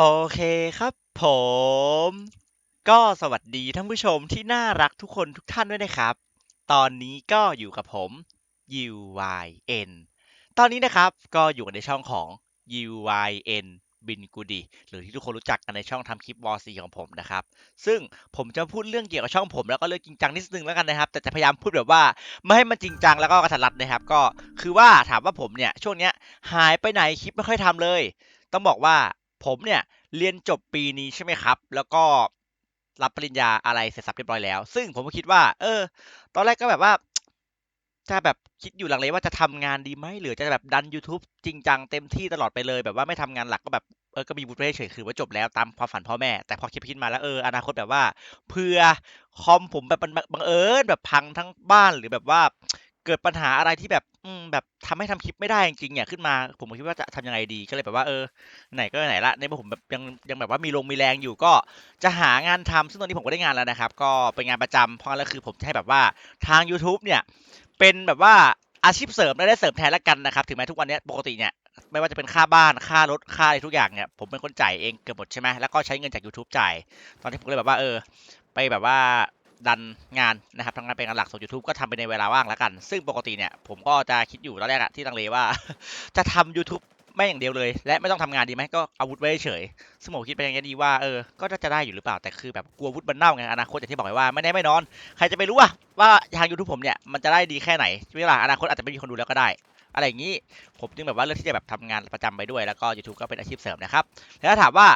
โอเคครับผม ก็สวัสดีท่านผู้ชมที่น่ารักทุกคนทุกท่านด้วยนะครับ ตอนนี้ก็อยู่กับผม UYN ตอนนี้นะครับก็อยู่กันในช่องของ UYN บินกูดีหรือที่ทุกคนรู้จักกันในช่องทำคลิปวอซีของผมนะครับ ซึ่งผมจะพูดเรื่องเกี่ยวกับช่องผมแล้วก็เรื่องจริงจังนิดนึงแล้วกันนะครับ แต่จะพยายามพูดแบบว่าไม่ให้มันจริงจังแล้วก็กระทัดรัดนะครับ ก็คือว่าถามว่าผมเนี่ยช่วงเนี้ยหายไปไหนคลิปไม่ค่อยทำเลย ต้องบอกว่า ผมเนี่ยเรียนจบปีนี้ใช่ไหมครับ แล้วก็รับปริญญาอะไรเสร็จสับเรียบร้อยแล้ว ซึ่งผมก็คิดว่า เออ ตอนแรกก็แบบว่า จะแบบคิดอยู่หลังเลยว่าจะทำงานดีไหมหรือจะแบบดัน YouTube จริงจังเต็มที่ตลอดไปเลย แบบว่าไม่ทำงานหลักก็แบบเออก็มีบุตรเฉยคือว่าจบแล้วตามความฝันพ่อแม่ แต่พอคิดคิดมาแล้วเอออนาคตแบบว่า เพื่อคอมผมแบบมันบังเอิญแบบพังทั้งบ้านหรือแบบว่า เกิดปัญหาอะไรที่แบบอืมแบบทำให้ทำคลิปไม่ได้จริงๆเนี่ยขึ้นมา ผมก็คิดว่าจะทำยังไงดีก็เลยแบบว่าเออไหนก็ไหนละในเมื่อผมแบบยังยังแบบว่ามีลงมีแรงอยู่ก็จะหางานทำซึ่งตอนนี้ผมก็ได้งานแล้วนะครับ ก็เป็นงานประจำเพราะงั้นแล้วคือผมจะให้แบบว่าทาง YouTube เนี่ย เป็นแบบว่าอาชีพเสริมและได้เสริมแทนแล้วกันนะครับ ถึงแม้ทุกวันนี้ปกติเนี่ยไม่ว่าจะเป็นค่าบ้านค่ารถค่าอะไรทุกอย่างเนี่ยผมเป็นคนจ่ายเองเกือบหมดใช่ไหมแล้วก็ใช้เงินจาก YouTube จ่าย ตอนนี้ผมเลยแบบว่าเออ ไปแบบว่า ดันงานนะครับทำงานเป็นงานหลักส่วน YouTube ก็ทำไปในเวลาว่างแล้วกัน ซึ่งปกติเนี่ยผมก็จะคิดอยู่ตอนแรกอะที่ลังเลว่า จะทำ YouTube ไม่อย่างเดียวเลย และไม่ต้องทำงานดีไหมก็อาวุธไว้เฉยซึ่งคิดไปอย่างนี้ดีว่าเออก็จะได้อยู่หรือเปล่าแต่คือแบบกลัววุธมันเน่าไงอนาคตอย่างที่บอกไว้ว่าไม่แน่ไม่นอน ใครจะไปรู้ว่าว่าทาง YouTube ผมเนี่ยมันจะได้ดีแค่ไหนเวลาอนาคตอาจจะไม่มีคนดูแล้วก็ได้ อะไรอย่างนี้ ผมจึงแบบว่าเลือกที่จะแบบทำงานประจำไปด้วยแล้วก็ YouTube ก็เป็นอาชีพเสริมนะครับแล้วถ้าถามว่า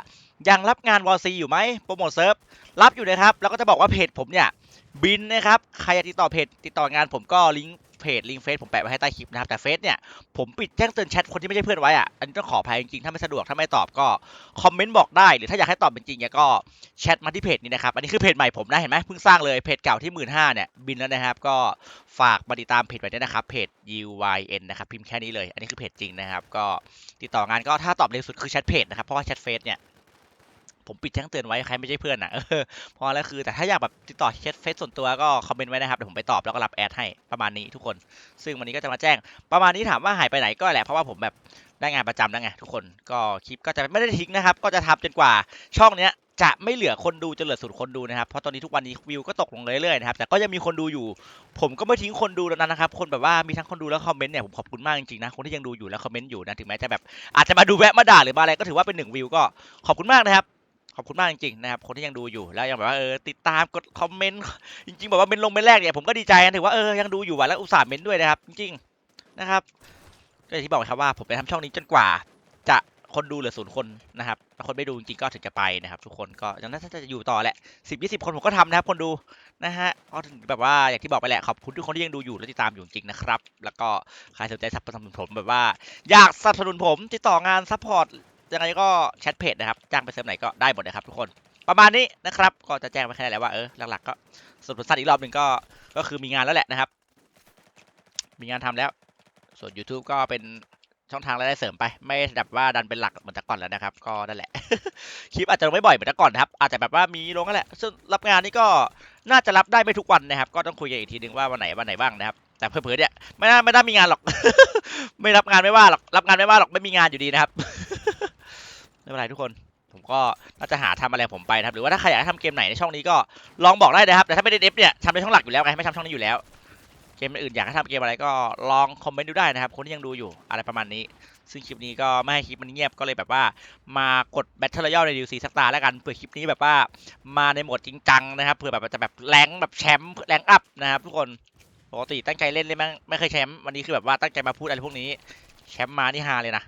ยังรับงานวอลซีอยู่ไหมโปรโมทเซิร์ฟรับอยู่นะครับแล้วก็จะบอกว่าเพจผมเนี่ยบินนะครับใครจะติดต่อเพจติดต่องานผมก็ลิงก์ เพจลิงก์เฟซผมแปะไว้ให้ใต้คลิปนะครับ แต่เฟซเนี่ย ผมปิดแจ้งเตือนแชทคนที่ไม่ใช่เพื่อนไว้อะอันนี้ต้องขออภัยจริงๆ ถ้าไม่สะดวก ถ้าไม่ตอบก็คอมเมนต์บอกได้ หรือถ้าอยากให้ตอบเป็นจริงเนี่ยก็แชทมาที่เพจนี้นะครับ อันนี้คือเพจใหม่ผมนะ เห็นไหมเพิ่งสร้างเลย เพจเก่าที่หมื่นห้าเนี่ยบินแล้วนะครับ ก็ฝากมาติดตามเพจไว้ด้วยนะครับ เพจ UYN นะครับ พิมพ์แค่นี้เลย อันนี้คือเพจจริงนะครับ ก็ติดต่องานก็ถ้าตอบเร็วสุดคือแชทเพจนะครับ เพราะว่าแชทเฟซเนี่ย ผมปิดแจ้งเตือนไว้ใครไม่ใช่เพื่อนอะพอแล้วคือแต่ถ้าอยากแบบติดต่อแชทเฟซส่วนตัวก็คอมเมนต์ไว้นะครับเดี๋ยวผมไปตอบแล้วก็รับแอดให้ประมาณนี้ทุกคน ซึ่งวันนี้ก็จะมาแจ้ง ประมาณนี้ถามว่าหายไปไหนก็แหละเพราะว่าผมแบบได้งานประจำแล้วไงทุกคนก็คลิปก็จะไม่ได้ทิ้งนะครับ ก็จะทำจนกว่าช่องเนี้ยจะไม่เหลือคนดูจะเหลือศูนย์คนดูนะครับเพราะตอนนี้ทุกวันนี้วิวก็ตกลงเรื่อยๆนะครับแต่ก็ยังมีคนดูอยู่ ผมก็ไม่ทิ้งคนดูแล้วนะครับคนแบบว่ามีทั้งคนดูแล้วคอมเมนต์เนี่ยผมขอบคุณมากจริงๆนะคนที่ยังดูอยู่แล้วคอมเมนต์อยู่นะถึงแม้จะแบบอาจจะมาดูแวะมาด่าหรือมาอะไรก็ถือว่าเป็นหนึ่งวิวก็ขอบคุณมากนะครับ ขอบคุณมากจริงๆนะครับคนที่ยังดูอยู่แล้วยังแบบว่าเออติดตามกดคอมเมนต์จริงๆแบบว่าเป็นลงเป็นแรกเนี่ยผมก็ดีใจนะถือว่าเออยังดูอยู่ว่ะแล้วอุตส่าห์เมนต์ด้วยนะครับจริงๆนะครับก็อย่างที่บอกครับว่าผมจะทำช่องนี้จนกว่า จะคนดูเหลือศูนย์คนนะครับถ้าคนไม่ดูจริงๆก็ถึงจะไปนะครับ ทุกคนก็ย่างนั้นถ้าจะอยู่ต่อแหละสิบยี่สิบคนผมก็ทำนะครับคนดูนะฮะก็ถึงแบบว่าอย่างที่บอกไปแหละขอบคุณทุกคนที่ยังดูอยู่และติดตามอยู่จริงนะครับ แล้วก็ใครสนใจสนับสนุนผมแบบว่า อยากสนับสนุนผมติดต่องานซัพพอร์ต ยังไงก็แชทเพจนะครับจ้างไปเซิร์ฟไหนก็ได้หมดนะครับทุกคนประมาณนี้นะครับก็จะแจ้งไปแค่นั้นแหละว่าเออหลักๆก็สรุปสั้นอีกรอบหนึ่งก็ก็คือมีงานแล้วแหละนะครับ มีงานทำแล้ว ส่วน YouTube ก็เป็นช่องทางรายได้เสริมไป ไม่แบบว่าดันเป็นหลักเหมือนแต่ก่อนแล้วนะครับ ก็นั่นแหละ คลิปอาจจะไม่บ่อยเหมือนแต่ก่อนนะครับ อาจจะแบบว่ามีลงนั่นแหละ ซึ่งรับงานนี่ก็น่าจะรับได้ไม่ทุกวันนะครับ ก็ต้องคุยกันอีกทีนึงว่าวันไหนวันไหนบ้างนะครับ แต่เผื่อเนี่ยไม่น่าไม่น่ามีงานหรอก ไม่รับงานไม่ว่าหรอก รับงานไม่ว่าหรอก ไม่มีงานอยู่ดีนะครับ เป็นไรทุกคน ผมก็น่าจะหาทำอะไรผมไปนะครับ หรือว่าถ้าใครอยากให้ทำเกมไหนในช่องนี้ก็ลองบอกได้นะครับ แต่ถ้าไม่ได้เดฟเนี่ยทำในช่องหลักอยู่แล้วไงไม่ทำช่องนี้อยู่แล้ว เกมอื่นอยากให้ทำเกมอะไรก็ลองคอมเมนต์ดูได้นะครับ คนที่ยังดูอยู่อะไรประมาณนี้ ซึ่งคลิปนี้ก็ไม่ให้คลิปมันเงียบก็เลยแบบว่ามากดแบทเทิลรอยัลในดิวซีสักตาแล้วกันเผื่อคลิปนี้แบบว่ามาในโหมดจริงจังนะครับเผื่อแบบจะแบบแรงแบบแชมป์แรงอัพนะครับทุกคนปกติตั้งใจเล่นเลยมั้งไม่เคยแชมป์วันนี้คือแบบว่าตั้งใจมาพูดอะไรพวกนี้แชมป์มานี่ฮาเลยนะ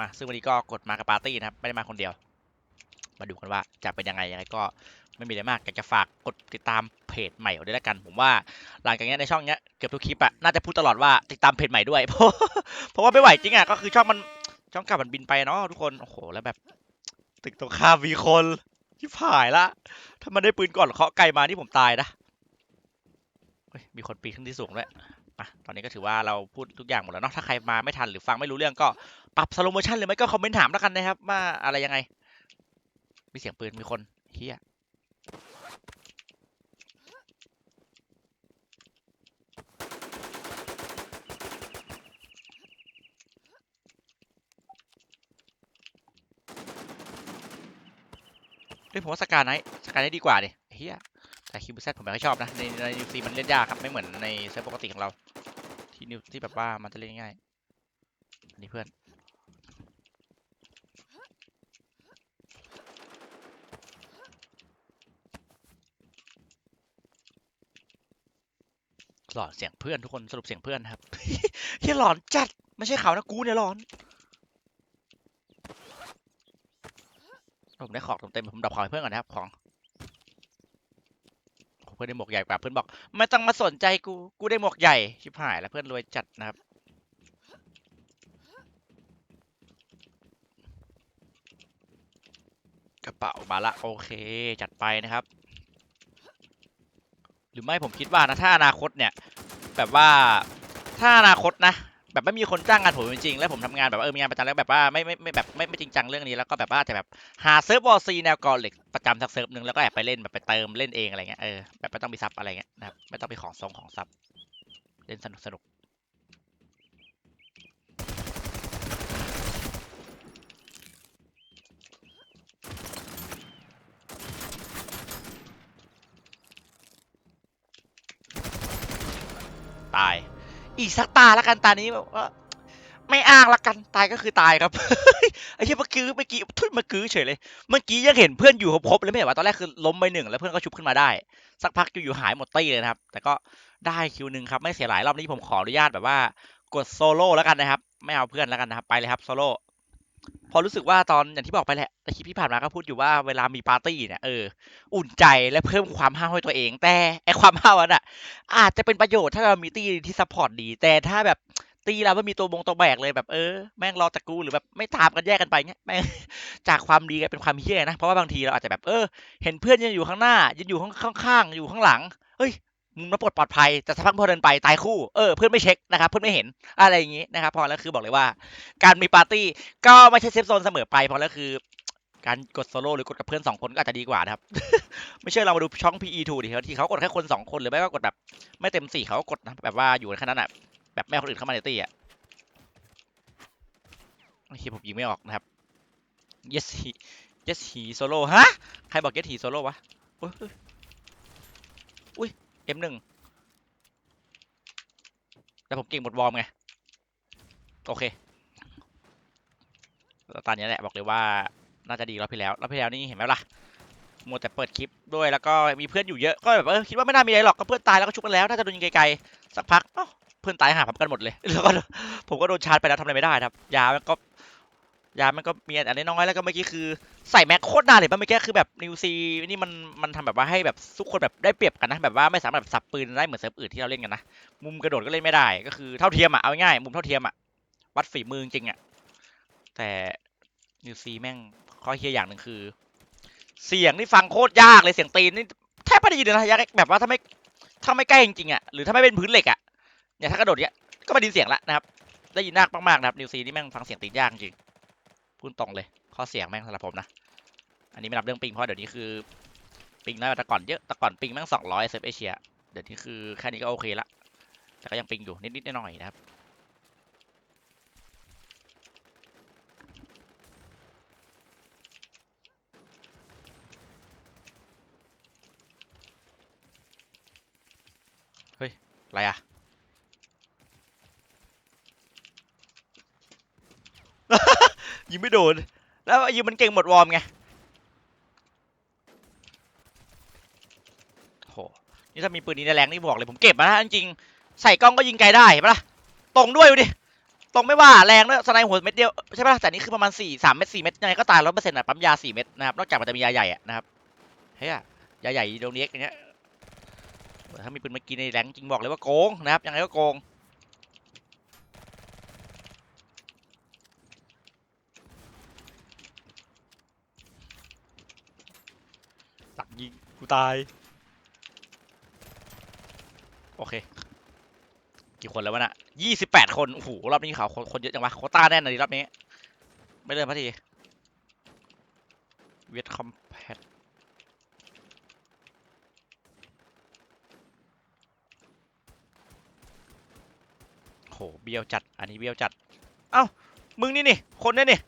มาซึ่งวันนี้ก็กดมากับปาร์ตี้นะครับ ไม่ได้มาคนเดียว มาดูกันว่าจะเป็นยังไงยังไงก็ไม่มีอะไรมากอยากจะฝากกดติดตามเพจใหม่ด้วยแล้วกัน ผมว่าหลังจากนี้ในช่องเนี้ยเกือบทุกคลิปอะน่าจะพูดตลอดว่าติดตามเพจใหม่ด้วย เพราะเพราะว่าไม่ไหวจริงอะก็คือช่องมันช่องเก่ามันบินไปเนาะทุกคนโอ้โหแล้วแบบ ตึกตรงข้ามมีคนที่ผายละถ้ามันได้ปืนก่อนเคาะไกลมานี่ผมตายนะมีคนปีนขึ้นที่สูงด้วยอะตอนนี้ก็ถือว่าเราพูดทุกอย่างหมดแล้วเนาะถ้าใครมาไม่ทันหรือฟังไม่รู้เรื่องก็ ปรับสโลโมชันหรือไม่ก็คอมเมนต์ถามแล้วกันนะครับ ว่าอะไรยังไง มีเสียงปืนมีคนเฮียด้วยผมว่าสกาไนสกาไนดีกว่าดิเฮียแต่คิวบูเซตผมไม่ค่อยชอบนะ ในในนิวซีมันเล่นยากครับ ไม่เหมือนในเซิร์ฟปกติของเรา ที่นิวที่แบบว่ามันจะเล่นง่าย อันนี้เพื่อน หลอนเสียงเพื่อนทุกคนสรุปเสียงเพื่อนนะครับเฮียหลอนจัด ไม่ใช่เขานะกูเนี่ยหลอนผมได้ของเต็มผมดับของให้เพื่อนก่อนนะครับของโอ้เพื่อนได้หมวกใหญ่กว่าเพื่อนบอกไม่ต้องมาสนใจกูกูได้หมวกใหญ่ชิบหายแล้วเพื่อนรวยจัดนะครับกระเป๋ามาละโอเค จัดไปนะครับ รือไม่ผมคิดว่านะถ้าอนาคตเนี่ยแบบว่าถ้าอนาคตนะแบบไม่มีคนจ้างงานผมจริงๆแล้วผมทำงานแบบว่าเออมีงานประจำแล้วแบบว่าไม่ไม่ไม่แบบไม่ไม่จริงจังเรื่องนี้แล้วก็แบบว่าแต่แบบหาเซิร์ฟวอลซีแนวกอเหล็กประจำสักเซิร์ฟหนึ่งแล้วก็แอบไปเล่นแบบไปเติมเล่นเองอะไรเงี้ยเออแบบไม่ต้องมีซับอะไรเงี้ยนะครับไม่ต้องไปของซองของซับเล่นสนุกสนุก ตาย อีกสักตาแล้วกันตานี้แบบว่าไม่อ้างละกันตายก็คือตายครับไอ้เหี้ยเมื่อกี้เมื่อกี้ทุยเมื่อกี้เฉยเลยเมื่อกี้ยังเห็นเพื่อนอยู่ครบๆเลยไม่เห็นว่าตอนแรกคือล้มไปหนึ่งแล้วเพื่อนก็ชุบขึ้นมาได้ สักพักอยู่ๆหายหมดตี้เลยนะครับ แต่ก็ได้คิวหนึ่งครับไม่เสียหลายรอบนี้ผมขออนุญาตแบบว่ากดโซโล่แล้วกันนะครับ ไม่เอาเพื่อนแล้วกันนะครับไปเลยครับโซโล่ พอรู้สึกว่าตอนอย่างที่บอกไปแหละในคลิปที่ผ่านมาก็พูดอยู่ว่าเวลามีปาร์ตี้เนี่ยเอออุ่นใจและเพิ่มความห้าวให้ตัวเอง แต่ไอความห้าวนั้นอะ อาจจะเป็นประโยชน์ถ้าเรามีตี้ที่ซัพพอร์ตดี แต่ถ้าแบบตีเราไม่มีตัวบงตัวแบกเลยแบบเออแม่งรอจากกูหรือแบบไม่ตามกันแยกกันไปเงี้ยแม่งจากความดีกลายเป็นความเฮี้ยนะเพราะว่าบางทีเราอาจจะแบบเออ เห็นเพื่อนยังอยู่ข้างหน้ายังอยู่ข้างข้างอยู่ข้างหลังเฮ้ย มุมรับปลดปลอดภัยแต่สักพักพอเดินไปตายคู่เออเพื่อนไม่เช็คนะครับเพื่อนไม่เห็นอะไรอย่างงี้นะครับพอแล้วคือบอกเลยว่า การมีปาร์ตี้ก็ไม่ใช่เซฟโซนเสมอไปพอแล้วคือการกดโซโล่หรือกดกับเพื่อนสองคนก็อาจจะดีกว่านะครับ ไม่เชื่อเรามาดูช่อง PE2 ดิครับที่เขากดแค่คนสองคนหรือไม่ก็กดแบบ ไม่เต็มสี่เขาก็กดนะแบบว่าอยู่ในขนาดนั้นอะแบบไม่เอาคนอื่นเข้ามาในตี้อะโอเคผมยิงไม่ออกนะครับ yes he yes he solo ฮะ ใครบอก yes he solo วะอุ้ย เอุ้ยอุ้ย M1 แต่ผมเก่งหมดวอร์มไง โอเคตอนนี้แหละบอกเลยว่าน่าจะดีรอบที่แล้วรอบที่แล้วนี่เห็นไหมล่ะมัวแต่เปิดคลิปด้วยแล้วก็มีเพื่อนอยู่เยอะก็แบบเออคิดว่าไม่น่ามีอะไรหรอกก็เพื่อนตายแล้วก็ชุบกันแล้วน่าจะโดนยิงไกลๆสักพักเอ้าเพื่อนตายหาพร้อมกันหมดเลย แล้วก็ผมก็โดนชาร์จไปแล้วทำอะไรไม่ได้ครับยามันก็ ยามันก็มีอันน้อยแล้วก็เมื่อกี้คือใส่แม็กโคตรนานเลยป่ะเมื่อกี้คือแบบนิวซีนี่มันมันทำแบบว่าให้แบบทุกคนแบบได้เปรียบกันนะแบบว่าไม่สามารถแบบสับปืนได้เหมือนเซิร์ฟอื่นที่เราเล่นกันนะมุมกระโดดก็เล่นไม่ได้ ก็คือเท่าเทียมอะเอาง่ายมุมเท่าเทียมอะวัดฝีมือจริงอะแต่นิวซีแม่งข้อเฮียอย่างหนึ่งคือ เสียงนี่ฟังโคตรยากเลยเสียงตีนนี่แทบไม่ได้ยินเลยนะยากแบบว่าถ้าไม่ถ้าไม่ใกล้จริงๆอะหรือถ้าไม่เป็นพื้นเหล็กอะเนี่ยถ้ากระโดดเนี้ยก็ไม่ได้ยินเสียงละนะครับได้ยินยากมากๆนะครับนิวซีนี่แม่งฟังเสียงตีนยากจริง พูดตรงเลย ข้อเสียงแม่งสำหรับผมนะ อันนี้ไม่นับเรื่องปิงเพราะเดี๋ยวนี้คือปิงน้อยกว่าแต่ก่อนเยอะแต่ก่อนปิงแม่งสองร้อยเซฟเอเชียเดี๋ยวนี้คือแค่นี้ก็โอเคละแต่ก็ยังปิงอยู่นิดๆหน่อยๆนะครับเฮ้ยอะไรอะ ยิงไม่โดน แล้วยิงมันเก่งหมดวอร์มไงโหนี่ถ้ามีปืนนี้ในแรงนี่บอกเลยผมเก็บมานะจริงๆใส่กล้องก็ยิงไกลได้เห็นปะล่ะตรงด้วยดูดิตรงไม่ว่าแรงด้วยสไนหัวเม็ดเดียวใช่ปะล่ะแต่นี่คือประมาณสี่สามเม็ดสี่เม็ดยังไงก็ตายร้อยเปอร์เซ็นต์อะปั๊มยาสี่เม็ดนะครับนอกจากมันจะมียาใหญ่อะนะครับเฮ้ยยาใหญ่โดนเน็กอย่างเงี้ยถ้ามีปืนเมื่อกี้ในแรงจริงบอกเลยว่าโกงนะครับยังไงก็โกง ยิงกูตาย โอเค กี่คนแล้ววะน่ะยี่สิบแปดคน โอ้โห รอบนี้เขาคนคนเยอะจังวะโคต้าแน่นเลยรอบนี้ ไม่เดินพัทีเวียดคอมแพตโหเบี้ยวจัด อันนี้เบี้ยวจัด เอ้า มึงนี่นี่ คนนี่นี่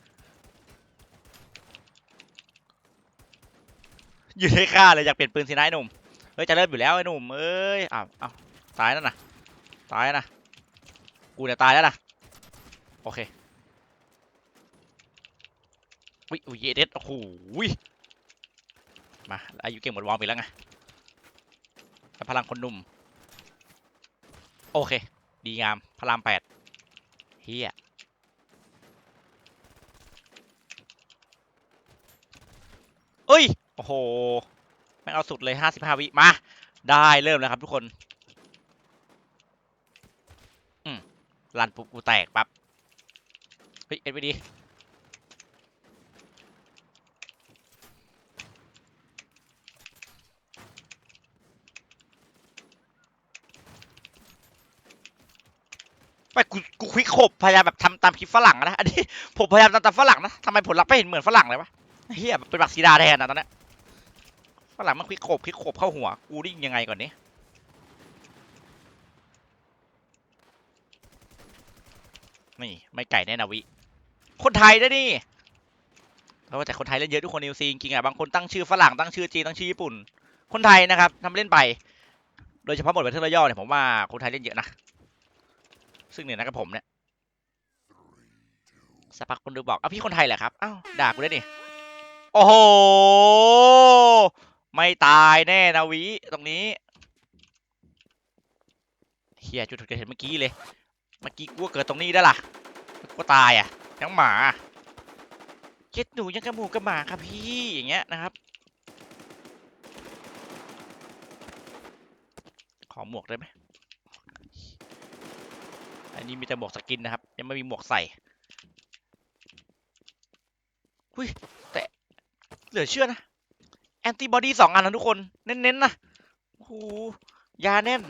อยู่ในค่าเลยอยากเปลี่ยนปืนสินะไอ้หนุ่มเฮ้ยจะเริ่มอยู่แล้วไอ้หนุ่มเอ้ยอ้าวอ้าวตายแล้วนะตายแล้วนะกูเนี่ยตายแล้วนะโอเควิอุ้ยเยเดโอ้โหมาอายุเก่งหมดวอร์มไปแล้วไงแล้วพลังคนหนุ่มโอเค ดีงามพลังแปดเฮียเอ้ย โอ้โหแม่งเอาสุดเลยห้าสิบห้าวิ มา ได้เริ่มแล้วครับทุกคน อืมรันปุ๊บกูแตกปั๊บ เฮ้ย เอ็นไปดี ไปกูกูควิกขบพยายามแบบทำตามคลิปฝรั่งนะ อันนี้ผมพยายามทำตามฝรั่งนะทำไมผลลัพธ์ไม่เห็นเหมือนฝรั่งเลยวะเฮียเป็นบักซีดาแทนนะตอนนี้ ฝรั่งมันควิกขบควิกขบเข้าหัว กูได้ยังไงก่อนนี้นี่ ไม่ไก่แน่นาวิ คนไทยด้นี่เพราะว่าแต่คนไทยเล่นเยอะทุกคนนิวซีจริงๆอะบางคนตั้งชื่อฝรั่งตั้งชื่อจีนตั้งชื่อญี่ปุ่น คนไทยนะครับทำเล่นไป โดยเฉพาะบทบันทึกย่อเนี่ยผมว่าคนไทยเล่นเยอะนะซึ่งเนี่ยนะกับผมเนี่ยสักพักคนดูบอกเอาพี่คนไทยเหรอครับอ้าวด่ากูได้นี่โอ้โห ไม่ตายแน่นาวิตรงนี้เฮียจุดเกิดเหตุเมื่อกี้เลย เมื่อกี้กูเกิดตรงนี้ได้ล่ะกูตายอะยังหมาเจ็ดหนูยังกระหมูกระหมาครับพี่อย่างเงี้ยนะครับ ขอหมวกได้ไหมอันนี้มีแต่หมวกสกินนะครับ ยังไม่มีหมวกใส่หุยแต่เหลือเชื่อนะ อนติบอดีสองอันนะทุกคน เน้นๆนะโอ้โหยาแน่น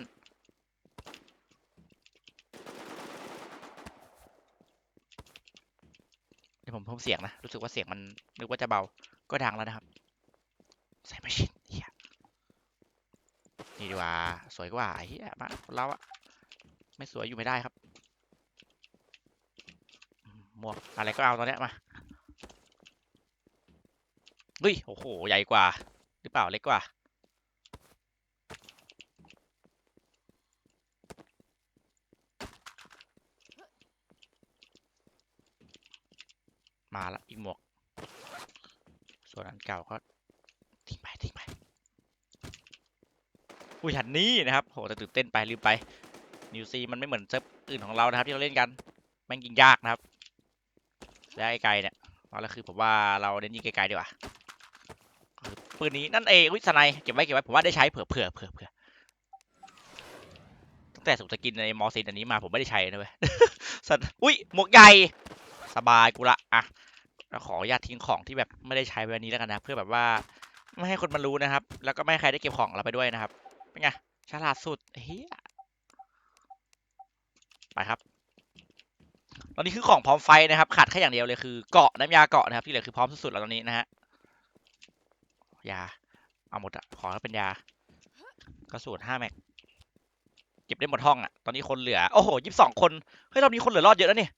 เดี๋ยวผมเพิ่มเสียงนะ รู้สึกว่าเสียงมัน นึกว่าจะเบา ก็ดังแล้วนะครับ ใส่ไม่ชินเฮียนี่ดีกว่า สวยกว่าเฮียมาคนเราอะไม่สวยอยู่ไม่ได้ครับหมวกอะไรก็เอาตอนเนี้ยมา เฮ้ย โอ้โห ใหญ่กว่า หรือเปล่า เล็กกว่า มาละ อีกหมวก ส่วนอันเก่าก็ทิ้งไปทิ้งไป อุ้ยหันนี้นะครับ โห แต่ตื่นเต้นไป ลืมไป นิวซีมันไม่เหมือนเซิร์ฟอื่นของเรานะครับ ที่เราเล่นกัน แม่งยิงยากนะครับ และไกลเนี่ยเอาละคือผมว่าเราเน้นยิงไกลๆดีกว่า ปืนนี้นั่นเองอุ้ยสไนเก็บไว้เก็บไว้ผมว่าได้ใช้เผื่อเผื่อเผื่อเผื่อตั้งแต่สุกสกินในมอซินอันนี้มาผมไม่ได้ใช้นะเว้ยสัตว์อุ้ยหมวกใหญ่สบายกูละอะขออนุญาตทิ้งของที่แบบไม่ได้ใช้ไว้วันนี้แล้วกันนะเพื่อแบบว่าไม่ให้คนมารู้นะครับ แล้วก็ไม่ให้ใครได้เก็บของเราไปด้วยนะครับเป็นไงฉลาดสุดเฮียไปครับ ตอนนี้คือของพร้อมไฟนะครับขาดแค่อย่างเดียวเลยคือเกาะน้ำยาเกาะนะครับที่เหลือคือพร้อมสุดๆแล้วตอนนี้นะฮะ ยา เอาหมดอะขอเป็นยากระสุนห้าแม็กเก็บได้หมดห้องอะตอนนี้คนเหลือ โอ้โหยี่สิบสองคน เฮ้ยรอบนี้คนเหลือรอดเยอะแล้วนี่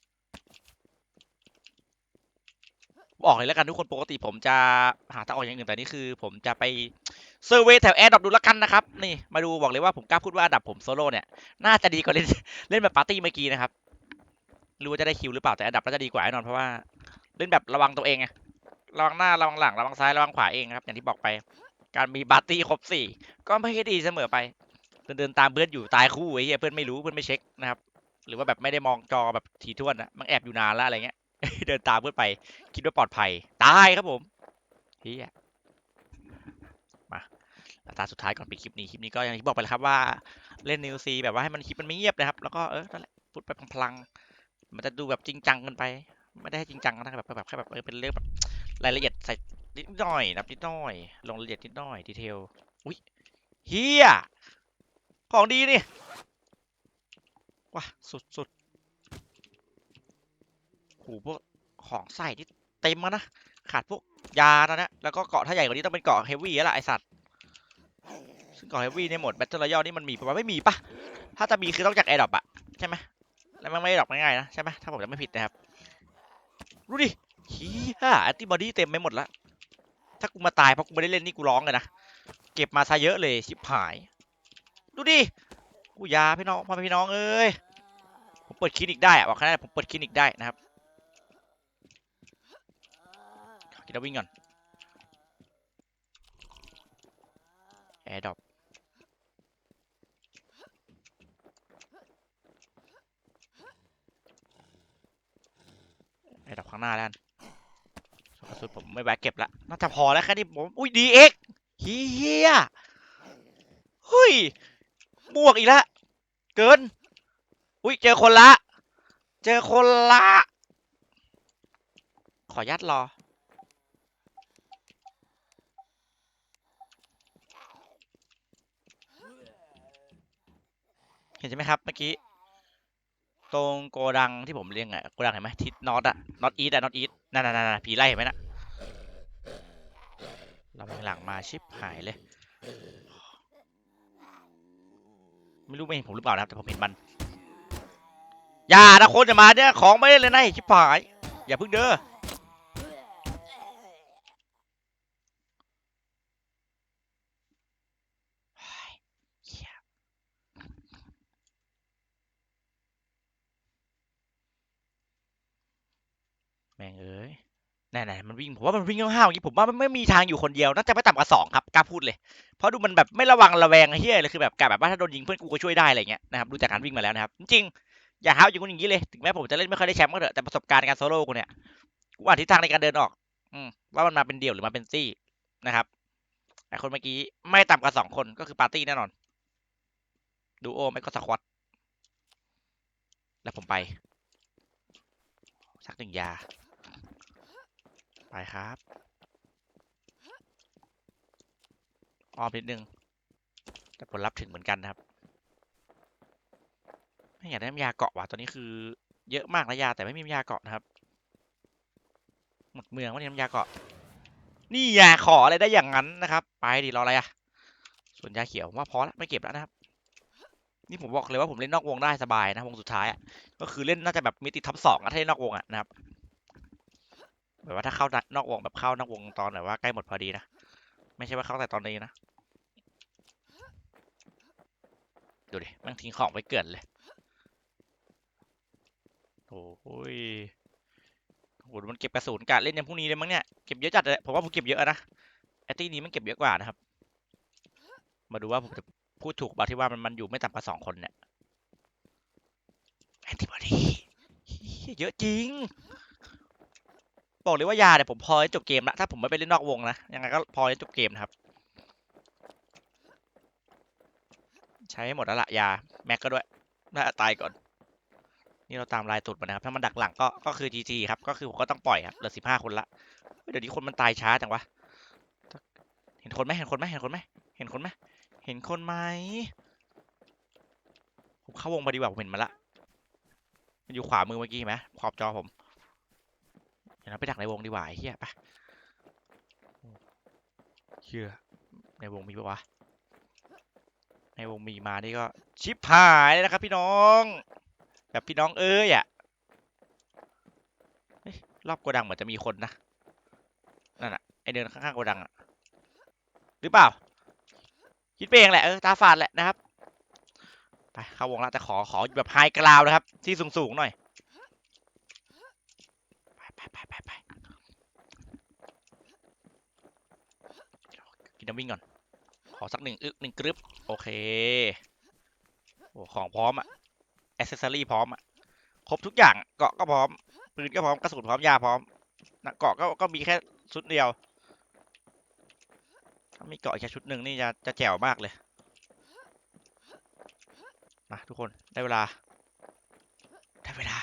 บอกเลยแล้วกันทุกคนปกติผมจะหาทางออกอย่างอื่นแต่นี่คือ ผมจะไปเซอร์เวย์แถวแอร์ดรอปดูแล้วกันนะครับนี่มาดูบอกเลยว่าผมกล้าพูดว่าอันดับผมโซโล่เนี่ยน่าจะดีกว่าเล่นเล่นแบบปาร์ตี้เมื่อกี้นะครับรู้ว่าจะได้คิวหรือเปล่าแต่อันดับน่าจะดีกว่าแน่นอนเพราะว่าเล่นแบบระวังตัวเองไง ระวังหน้าระวังหลังระวังซ้ายระวังขวาเองครับ อย่างที่บอกไป การมีปาร์ตี้ครบสี่ก็ไม่ได้ดีเสมอไปเดินเดินตามเพื่อนอยู่ตายคู่ไอ้เหี้ยเพื่อนไม่รู้เพื่อนไม่เช็คนะครับ หรือว่าแบบไม่ได้มองจอแบบถี่ถ้วนนะมันแอบอยู่นานแล้วอะไรเงี้ย เดินตามเพื่อนไป คิดว่าปลอดภัยตายครับผมเฮียมาตาสุดท้ายก่อนปิดคลิปนี้คลิปนี้ก็อย่างที่บอกไปแล้วครับว่าเล่นนิวซีแบบว่าให้มันคลิปมันไม่เงียบนะครับ แล้วก็เออนั่นแหละพูดไปพลางๆมันจะดูแบบจริงจังเกันไป ไม่ได้จริงจังนะแบบแบบแค่แบบเออเป็นเรื่องแบบ รายละเอียดใส่นิดหน่อยนับนิดหน่อยลงรายละเอียดนิดหน่อยดีเทลอุ้ยเฮียของดีนี่ว้าสุดสุดโหพวกของใส่ที่เต็มแล้วนะขาดพวกยาแล้วนะแล้วก็เกาะถ้าใหญ่กว่านี้ต้องเป็นเกาะเฮฟวี่แล้วล่ะไอสัตว์ซึ่งเกาะเฮฟวี่ในโหมดแบตเตอร์รอยัลนี่มันมีปะวะไม่มีปะถ้าจะมีคือต้องจากแอร์ดรอปอะใช่ไหมแล้วมันไม่ได้ดรอปง่ายๆนะใช่ไหมถ้าผมจำไม่ผิดนะครับดูดิ เฮียแอนติบอดีเต็มไปหมดละ ถ้ากูมาตายเพราะกูไม่ได้เล่นนี่กูร้องเลยนะ เก็บมาซะเยอะเลยชิบหาย ดูดิ กูยาพี่น้องพ่อพี่น้องเอ้ย ผมเปิดคลินิกได้อะบอกแค่นั้นผมเปิดคลินิกได้นะครับกินแล้ววิ่งก่อนแอร์ดรอปแอร์ดรอปข้างหน้าแล้วกัน ส่วนกระสุนผมไม่แวะเก็บละน่าจะพอแล้วแค่นี้ผมอุ้ยดีเอ็กเฮียเฮ้ยบวกอีกแล้วเกินอุ้ยเจอคนละ เจอคนละ ขอยัดรอเห็นใช่ไหมครับเมื่อกี้ ตรงโกดังที่ผมเรียกไงโกดังเห็นไหมทิศนอตอะนอตอีทอะนอตอีทนั่นนั่นผีไล่เห็นไหมน่ะ เราหลังมาชิปหายเลย ไม่รู้ไม่เห็นผมหรือเปล่านะครับแต่ผมเห็นมัน อย่านะคนจะมาเนี่ยของไม่ได้เลยนะชิบหาย อย่าเพิ่งเด้อเฮ้ยเหี้ยแม่งเอ้ยไหนๆมัน วิ่งผมว่ามันวิ่งห้าวๆอย่างนี้ผมว่ามันไม่มีทางอยู่คนเดียวน่าจะไม่ต่ำกว่าสองครับกล้าพูดเลย เพราะดูมันแบบไม่ระวังระแวงเหี้ยเลยคือแบบกะแบบว่าถ้าโดนยิงเพื่อนกูก็ช่วยได้อะไรเงี้ยนะครับดูจากการวิ่งมาแล้วนะครับจริงๆอย่าห้าวอย่างนู้นอย่างนี้เลยถึงแม้ผมจะเล่นไม่ค่อยได้แชมป์ก็เถอะแต่ประสบการณ์การโซโล่กูเนี่ยกูอ่านทิศทางในการเดินออกอืมว่ามันมาเป็นเดี่ยวหรือมาเป็นซี่นะครับไอคนเมื่อกี้ไม่ต่ำกว่าสองคนก็คือปาร์ตี้แน่นอนดูโอไม่ก็สควอตแล้วผมไปสักหนึ่งยา ไปครับออมนิดนึง แต่ผลลัพธ์ถึงเหมือนกันนะครับ ไม่อยากได้น้ำยาเกาะว่ะตอนนี้คือ เยอะมากนะยาแต่ไม่มีน้ำยาเกาะนะครับ หมดเมืองว่านี่น้ำยาเกาะ นี่ยาขออะไรได้อย่างนั้นนะครับ ไปดิรออะไรอะส่วนยาเขียวผมว่าพอแล้วไม่เก็บแล้วนะครับนี่ผมบอกเลยว่าผมเล่นนอกวงได้สบายนะวงสุดท้ายอะก็คือเล่นน่าจะแบบมีติท็อปสองอะถ้าเล่นนอกวงอะนะครับ แบบว่าถ้าเข้านอกวงแบบเข้านอกวงตอนแบบว่าใกล้หมดพอดีนะไม่ใช่ว่าเข้าแต่ตอนนี้นะดูดิมันทิ้งของไว้เกลื่อนเลยโอ้ยโหมันเก็บกระสุนกะเล่นยันพรุ่งนี้เลยมั้งเนี่ยเก็บเยอะจัดเลยผมว่าผมเก็บเยอะนะไอ้ตี้นี้มันเก็บเยอะกว่านะครับ มาดูว่าผมจะพูดถูกเปล่าที่ว่ามันมันอยู่ไม่ต่ำกว่าสองคนเนี่ยแอนติบอดีเยอะจริง บอกเลยว่ายาเนี่ยผมพอจะจบเกมละถ้าผมไม่ไปเล่นนอกวงนะยังไงก็พอจะจบเกมนะครับ ใช้ให้หมดแล้วละยาแม็กก็ด้วยน่าตายก่อน นี่เราตามลายตุดมานะครับ ถ้ามันดักหลังก็ก็คือ GG ครับ ก็คือผมก็ต้องปล่อยครับเหลือสิบห้าคนละเดี๋ยวนี้คนมันตายช้าจังวะเห็นคนไหมเห็นคนไหมเห็นคนไหมเห็นคนไหมเห็นคนไหมผมเข้าวงพอดีกว่าผมเห็นมันละมันอยู่ขวามือเมื่อกี้ไหมขอบจอผม ยวเราไปดักในวงดีกว่าไอ้เฮียไปเชื่อในวงมีปะวะ ในวงมีมานี่ก็ชิปหายเลยนะครับพี่น้อง แบบพี่น้องเอ้ยอะเฮ้ยรอบโกดังเหมือนจะมีคนนะ นั่นอะไอเดินข้างๆโกดังอะ หรือเปล่า คิดไปเองแหละเออตาฝาดแหละนะครับ ไปเข้าวงละแต่ขอขอแบบไฮกราวนะครับ ที่สูงๆหน่อย ไปไปไปไปไป กินน้ำวิ่งก่อน ขอสักหนึ่งอึกหนึ่งกรึบโอเคโอ้ของพร้อมอะอ c เซสซอรี่พร้อมอะครบทุกอย่างเกาะก็พร้อมปืนก็พร้อมกระสุนพร้อมยาพร้อมนะเกาะก็ก็มีแค่ชุดเดียว ถ้ามีเกาะแค่ชุดหนึ่งนี่จะจะแจ๋วมากเลยมาทุกคนได้เวลา ได้เวลา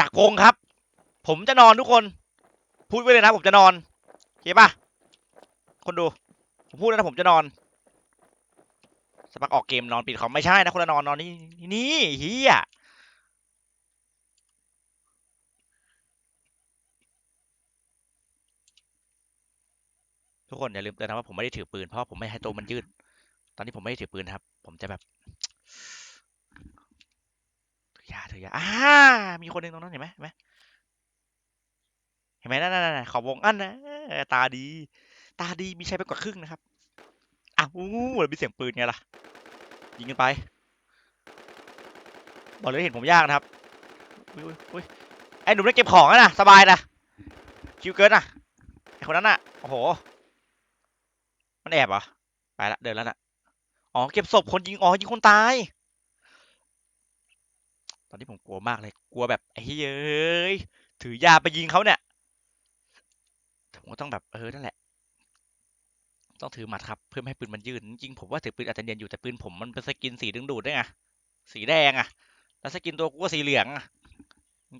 ดักวงครับ ผมจะนอนทุกคน พูดไว้เลยนะผมจะนอนโอเคป่ะคนดู ผมพูดแล้วนะผมจะนอนสปักออกเกมนอนปิดคอมไม่ใช่นะคนละนอนนอนนี่นี่เฮียทุกคนอย่าลืมเตือนนะว่าผมไม่ได้ถือปืนเพราะผมไม่ให้ตัวมันยืด ตอนนี้ผมไม่ได้ถือปืนครับ ผมจะแบบถือยาถือยาอ่ามีคนหนึ่งตรงนั้นเห็นไหมเห็นไหมเห็นไหมนั่นนั่นนั่นขอบวงอันนะตาดี ตาดีมีใช้ไปกว่าครึ่งนะครับอ้าวอู้แล้วมีเสียงปืนไงล่ะ ยิงกันไป บอกเลยเห็นผมยากนะครับอุ้ยอุ้ยไอ้หนุ่มนั่นเก็บของนะสบายนะคิวเกินอะไอ้คนนั้นอะโอ้โห มันแอบเหรอไปละเดินแล้วน่ะอ๋อเก็บศพคนยิงอ๋อยิงคนตาย ตอนนี้ผมกลัวมากเลยกลัวแบบไอ้เย้ยถือยาไปยิงเขาเนี่ยผมก็ต้องแบบเออนั่นแหละ ต้องถือหมัดครับเพื่อไม่ให้ปืนมันยืนจริงผมว่าถือปืนอาจจะเนียนอยู่แต่ปืนผมมันเป็นสกินสีดึงดูดได้ไงสีแดงอะ แล้วสกินตัวกูก็สีเหลืองอะ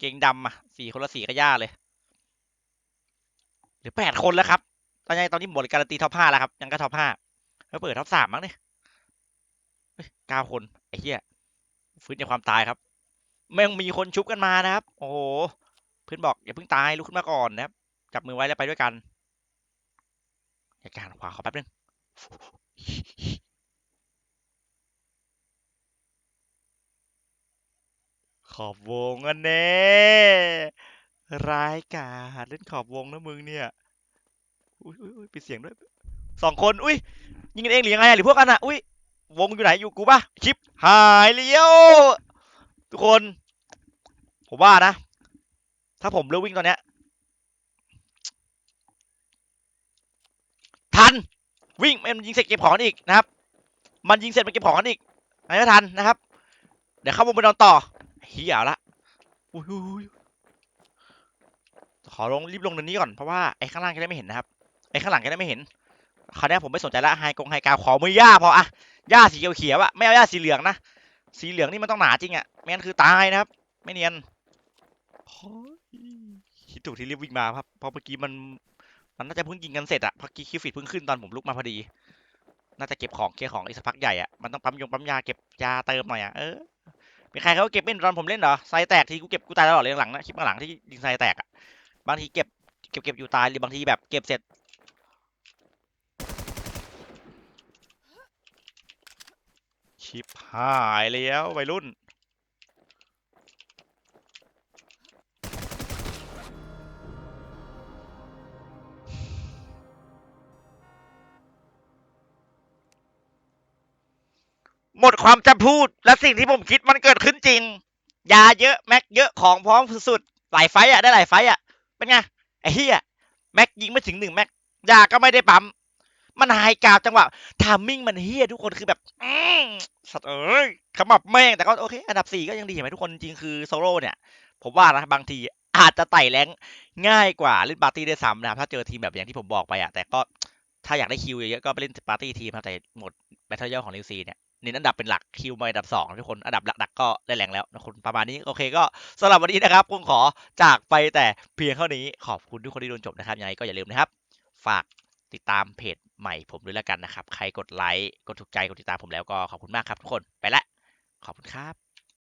เกงดำอะสีคนละสีก็ย่าเลยหรือแปดคนแล้วครับ ตอนนี้ตอนนี้หมดการันตีท็อปห้าแล้วครับ ยังก็ท็อปห้าแล้วเปิดท็อปสามมั้งเนี่ยเฮ้ยเก้าคนไอ้เหี้ยฟื้นจากความตายครับ แม่งมีคนชุบกันมานะครับ โอ้โหเพื่อนบอกอย่าเพิ่งตายลุกขึ้นมาก่อนนะครับ จับมือไว้แล้วไปด้วยกัน เหตุการขวาขอแป๊บนึงขอบวงอันแน่ร้ายกาจเล่นขอบวงนะมึงเนี่ย อุ้ยอุ้ยอุ้ยปิดเสียงด้วยสองคน อุ้ยยิงกันเองหรือยังไงหรือพวกกันอะอุ้ยวงอยู่ไหนอยู่กูปะชิปหายเลี้ยว ทุกคน ผมว่านะ ถ้าผมเลือกวิ่งตอนเนี้ย ทันวิ่งมันยิงเสร็จเก็บของอีกนะครับ มันยิงเสร็จมันเก็บของกันอีกอันนี้ก็ทันนะครับ เดี๋ยวเข้าวงไปนอนต่อเฮียละอุ้ยอุ้ยอุ้ยขอลงรีบลงเดี๋ยวนี้ก่อนเพราะว่าไอ้ข้างล่างจะได้ไม่เห็นนะครับไอ้ข้างหลังจะได้ไม่เห็นคราวนี้ผมไม่สนใจละไฮกงไฮกาวขอมือย่าพออะย่าสีเขียวๆอะไม่เอาย่าสีเหลืองนะสีเหลืองนี่มันต้องหนาจริงอะไม่งั้นคือตายนะครับ ไม่เนียนคิดถูกที่รีบวิ่งมาครับเพราะเมื่อกี้มัน มันน่าจะเพิ่งยิงกันเสร็จอะเมื่อกี้คิวฟิตเพิ่งขึ้นตอนผมลุกมาพอดี น่าจะเก็บของเก็บของอีกสักพักใหญ่อะมันต้องปั๊มยงปั๊มยาเก็บยาเติมหน่อยอะเออมีใครเขาเก็บเป็นตอนผมเล่นเหรอไซแตกทีกูเก็บกูตายตลอดเลยหลังนะคลิปหลังที่ยิงไซแตกอะบางทีเก็บเก็บเก็บอยู่ตายหรือบางทีแบบเก็บเสร็จชิปหายแล้ววัยรุ่น หมดความจะพูดและสิ่งที่ผมคิดมันเกิดขึ้นจริง ยาเยอะแม็กเยอะของพร้อมสุดๆหลายไฟต์อะได้หลายไฟต์อะเป็นไงไอ้เหี้ยแม็กยิงไม่ถึงหนึ่งแม็กยาก็ไม่ได้ปั๊มมันหายกาวจังหวะทามมิ่งมันเฮียทุกคนคือแบบอสัตว์เอ้ยขมับแม่งแต่ก็โอเค อันดับสี่ก็ยังดีเห็นไหมทุกคนจริงคือโซโล่เนี่ย ผมว่านะบางทีอาจจะไต่แรงง่ายกว่าเล่นปาร์ตี้ได้ซ้ำนะครับถ้าเจอทีมแบบอย่างที่ผมบอกไปอะแต่ก็ถ้าอยากได้คิวเยอะๆก็ไปเล่นปาร์ตี้ทีมครับแต่หมดแบทเทิลเยของลิวซีเนี่ย เน้นอันดับเป็นหลักคิวมาอันดับสองทุกคนอันดับหลักๆก็ได้แรงแล้วนะคนประมาณนี้โอเคก็สำหรับวันนี้นะครับผมขอจากไปแต่เพียงเท่านี้ขอบคุณทุกคนที่ดูจบนะครับยังไงก็อย่าลืมนะครับ ฝากติดตามเพจใหม่ผมด้วยแล้วกันนะครับ ใครกดไลค์กดถูกใจกดติดตามผมแล้วก็ขอบคุณมากครับทุกคนไปละขอบคุณครับ